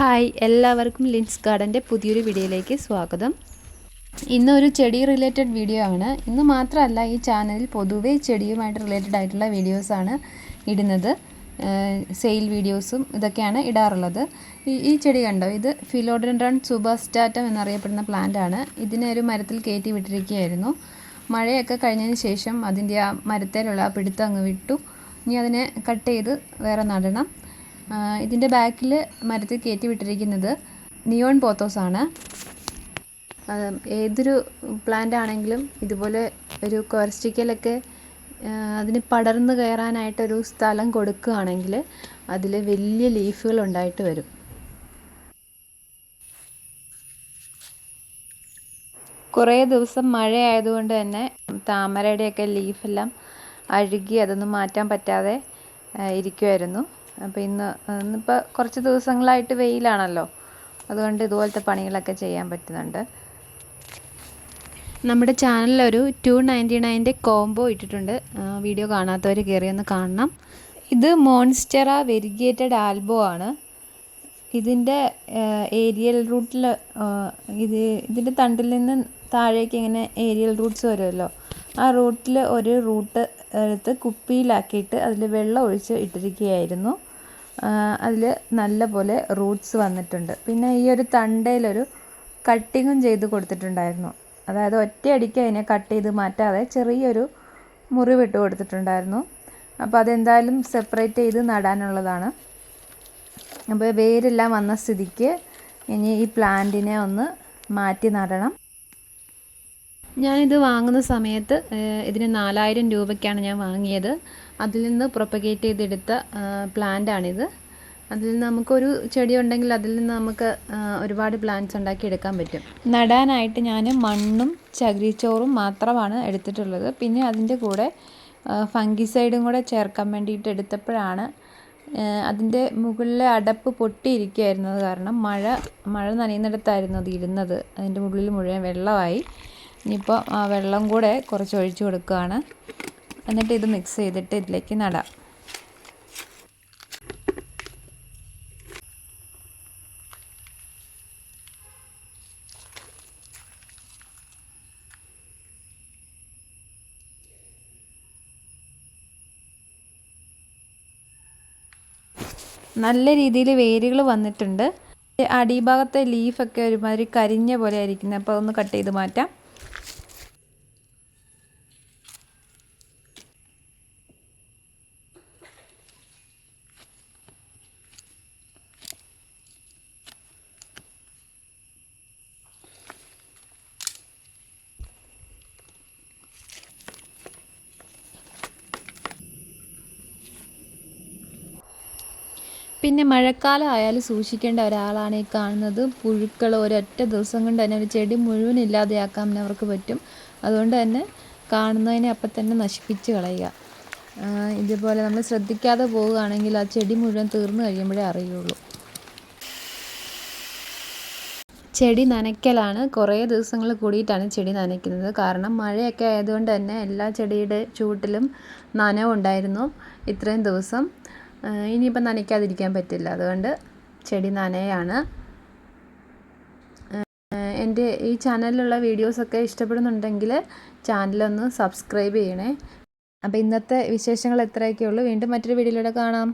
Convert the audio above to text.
Hi എല്ലാവർക്കും ലിൻസ് ഗാർഡന്റെ പുതിയൊരു വീഡിയോയിലേക്ക് സ്വാഗതം. ഇന്നൊരു ചെടി റിലേറ്റഡ് വീഡിയോ ആണ്. ഇന്ന് മാത്രമല്ല ഈ ചാനലിൽ പൊതുവേ ചെടിയുമായിട്ട് റിലേറ്റഡ് ആയിട്ടുള്ള വീഡിയോസാണ് ഇടുന്നത്. സെയിൽ വീഡിയോസും ഇതൊക്കെയാണ് ഇടാറുള്ളത്. ഈ ചെടി കണ്ടോ? ഇത് ഫിലോഡൻഡ്രൺ സുബസ്റ്റാറ്റം എന്നറിയപ്പെടുന്ന പ്ലാന്റ് ആണ്. ഇതിനെ ഒരു മരത്തിൽ കയറ്റി വിട്ടിരിക്കുകയായിരുന്നു. മഴയൊക്കെ കഴിഞ്ഞതിന് ശേഷം അതിന്റെ ആ മരത്തേലുള്ള ആ പിടുത്തം അങ്ങ് വിട്ടു. ഇനി അതിനെ കട്ട് ചെയ്ത് വേറെ നടണം. ഇതിന്റെ ബാക്കിൽ മരത്തിൽ കയറ്റി വിട്ടിരിക്കുന്നത് നിയോൺ പോത്തോസ് ആണ്. ഏതൊരു പ്ലാന്റ് ആണെങ്കിലും ഇതുപോലെ ഒരു കൊറസ്റ്റിക്കലൊക്കെ അതിന് പടർന്നു കയറാനായിട്ടൊരു സ്ഥലം കൊടുക്കുകയാണെങ്കിൽ അതിൽ വലിയ ലീഫുകൾ ഉണ്ടായിട്ട് വരും. കുറേ ദിവസം മഴ ആയതുകൊണ്ട് തന്നെ താമരയുടെയൊക്കെ ലീഫെല്ലാം അഴുകി അതൊന്നും മാറ്റാൻ പറ്റാതെ ഇരിക്കുമായിരുന്നു അപ്പോൾ ഇന്ന് ഇന്നിപ്പോൾ കുറച്ച് ദിവസങ്ങളായിട്ട് വെയിലാണല്ലോ. അതുകൊണ്ട് ഇതുപോലത്തെ പണികളൊക്കെ ചെയ്യാൻ പറ്റുന്നുണ്ട്. നമ്മുടെ ചാനലിലൊരു ടു നയന്റി നയന്റെ കോംബോ ഇട്ടിട്ടുണ്ട്. വീഡിയോ കാണാത്തവർ കയറി ഒന്ന് കാണണം. ഇത് മോൺസ്റ്ററ വെരിഗേറ്റഡ് ആൽബോ ആണ്. ഇതിന്റെ ഏരിയൽ റൂട്ടിൽ ഇത് ഇതിന്റെ തണ്ടിൽ നിന്ന് താഴേക്ക് ഇങ്ങനെ ഏരിയൽ റൂട്ട്സ് വരുമല്ലോ. ആ റൂട്ടിൽ ഒരു റൂട്ട് എടുത്ത് കുപ്പിയിലാക്കിയിട്ട് അതിൽ വെള്ളം ഒഴിച്ച് ഇട്ടിരിക്കുകയായിരുന്നു. അതിൽ നല്ല പോലെ റൂട്ട്സ് വന്നിട്ടുണ്ട്. പിന്നെ ഈ ഒരു തണ്ടയിലൊരു കട്ടിങ്ങും ചെയ്ത് കൊടുത്തിട്ടുണ്ടായിരുന്നു. അതായത് ഒറ്റയടിക്ക് അതിനെ കട്ട് ചെയ്ത് മാറ്റാതെ ചെറിയൊരു മുറിവിട്ട് കൊടുത്തിട്ടുണ്ടായിരുന്നു. അപ്പോൾ അതെന്തായാലും സെപ്പറേറ്റ് ചെയ്ത് നടാനുള്ളതാണ്. അപ്പോൾ വേരെല്ലാം വന്ന സ്ഥിതിക്ക് ഇനി ഈ പ്ലാന്റിനെ ഒന്ന് മാറ്റി നടണം. ഞാനിത് വാങ്ങുന്ന സമയത്ത് ഇതിന് നാലായിരം രൂപയ്ക്കാണ് ഞാൻ വാങ്ങിയത്. അതിൽ നിന്ന് പ്രൊപ്പഗേറ്റ് ചെയ്തെടുത്ത പ്ലാന്റാണിത് അതിൽ നിന്ന് നമുക്കൊരു ചെടി ഉണ്ടെങ്കിൽ അതിൽ നിന്ന് നമുക്ക് ഒരുപാട് പ്ലാന്റ്സ് ഉണ്ടാക്കി എടുക്കാൻ പറ്റും. നടാനായിട്ട് ഞാൻ മണ്ണും ചകിരിച്ചോറും മാത്രമാണ് എടുത്തിട്ടുള്ളത്. പിന്നെ അതിന്റെ കൂടെ ഫംഗിസൈഡും കൂടെ ചേർക്കാൻ വേണ്ടിയിട്ട് എടുത്തപ്പോഴാണ് അതിന്റെ മുകളിലെ അടപ്പ് പൊട്ടിയിരിക്കുകയായിരുന്നത് കാരണം മഴ മഴ നനയുന്നിടത്തായിരുന്നു അത് ഇരുന്നത്. അതിന്റെ മുകളിൽ മുഴുവൻ വെള്ളമായി. ഇനിയിപ്പോൾ ആ വെള്ളം കൂടെ കുറച്ച് ഒഴിച്ചു കൊടുക്കുകയാണ്. എന്നിട്ട് ഇത് മിക്സ് ചെയ്തിട്ട് ഇതിലേക്ക് നടാം. നല്ല രീതിയിൽ വേരുകൾ വന്നിട്ടുണ്ട്. അടിഭാഗത്തെ ലീഫൊക്കെ ഒരുമാതിരി കരിഞ്ഞ പോലെ ആയിരിക്കുന്നത്. അപ്പോൾ അതൊന്ന് കട്ട് ചെയ്ത് മാറ്റാം. പിന്നെ മഴക്കാലം ആയാലും സൂക്ഷിക്കേണ്ട ഒരാളാണ് ഈ കാണുന്നത്. പുഴുക്കൾ ഒരൊറ്റ ദിവസം കൊണ്ട് തന്നെ ഒരു ചെടി മുഴുവൻ ഇല്ലാതെയാക്കാൻ അവർക്ക് പറ്റും. അതുകൊണ്ട് തന്നെ കാണുന്നതിനെ അപ്പം തന്നെ നശിപ്പിച്ച് കളയുക. ഇതുപോലെ നമ്മൾ ശ്രദ്ധിക്കാതെ പോവുകയാണെങ്കിൽ ആ ചെടി മുഴുവൻ തീർന്നു കഴിയുമ്പോഴേ അറിയുള്ളൂ. ചെടി നനയ്ക്കലാണ് കുറേ ദിവസങ്ങൾ കൂടിയിട്ടാണ് ചെടി നനയ്ക്കുന്നത്. കാരണം മഴയൊക്കെ ആയതുകൊണ്ട് തന്നെ എല്ലാ ചെടിയുടെ ചൂട്ടിലും നനവുണ്ടായിരുന്നു ഇത്രയും ദിവസം. ഇനിയിപ്പം നനയ്ക്കാതിരിക്കാൻ പറ്റില്ല. അതുകൊണ്ട് ചെടി നനയാണ്. എന്റെ ഈ ചാനലിലുള്ള വീഡിയോസൊക്കെ ഇഷ്ടപ്പെടുന്നുണ്ടെങ്കിൽ ചാനലൊന്ന് സബ്സ്ക്രൈബ് ചെയ്യണേ. അപ്പോൾ ഇന്നത്തെ വിശേഷങ്ങൾ എത്രയൊക്കെ ഉള്ളൂ വീണ്ടും മറ്റൊരു വീഡിയോയിലൂടെ കാണാം.